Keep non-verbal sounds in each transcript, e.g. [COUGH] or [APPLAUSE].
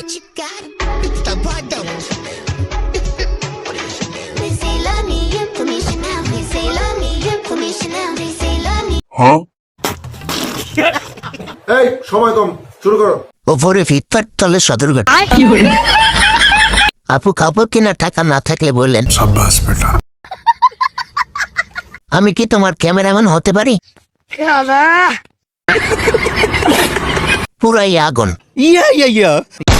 [LAUGHS] আপু কাপড় কেনার টাকা না থাকলে বললেন। আমি কি তোমার ক্যামেরাম্যান হতে পারি? পুরাই আগুন। ইয়া ইয়া ইয়া।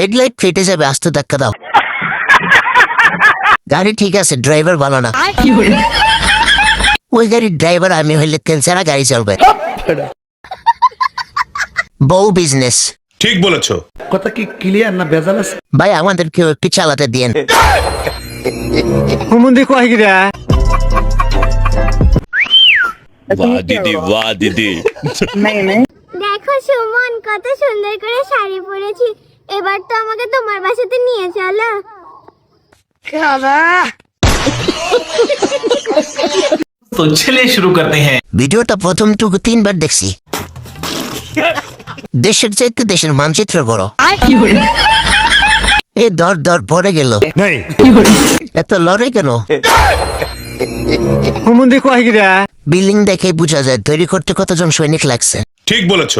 হেডলাইট ফেটে যাবে আস্তে ধাক্কা দাও। গাড়ি ঠিক আছে ড্রাইভার ভালো না। ওই গাড়ির ড্রাইভার আমি হইলে তেল ছাড়া গাড়ি চলবে। বউ বিজনেস ঠিক বলেছ। কথা কি ক্লিয়ার না ভেজাল আছে? ভাই আমাদেরকেও একটু চালাতে দিয়েন। হুমুন্দি কয় গিরা? বাহ দিদি বাহ দিদি। [LAUGHS] দেখো সুমন কত সুন্দর করে শাড়ি পরেছি। এবার তো আমাকে তোমার বাসাতে নিয়ে চলো। তো ছেলে শুরু করতে হ্যাঁ। ভিডিওটা প্রথম টুকু তিনবার দেখছি। দেশের চাইতে দেশের মানচিত্র বড় এ দর দর পরে গেল। এত লড়ে কেন? বিল্ডিং দেখে বুঝা যায় তৈরি করতে কতজন সৈনিক লাগছে। ঠিক বলেছ।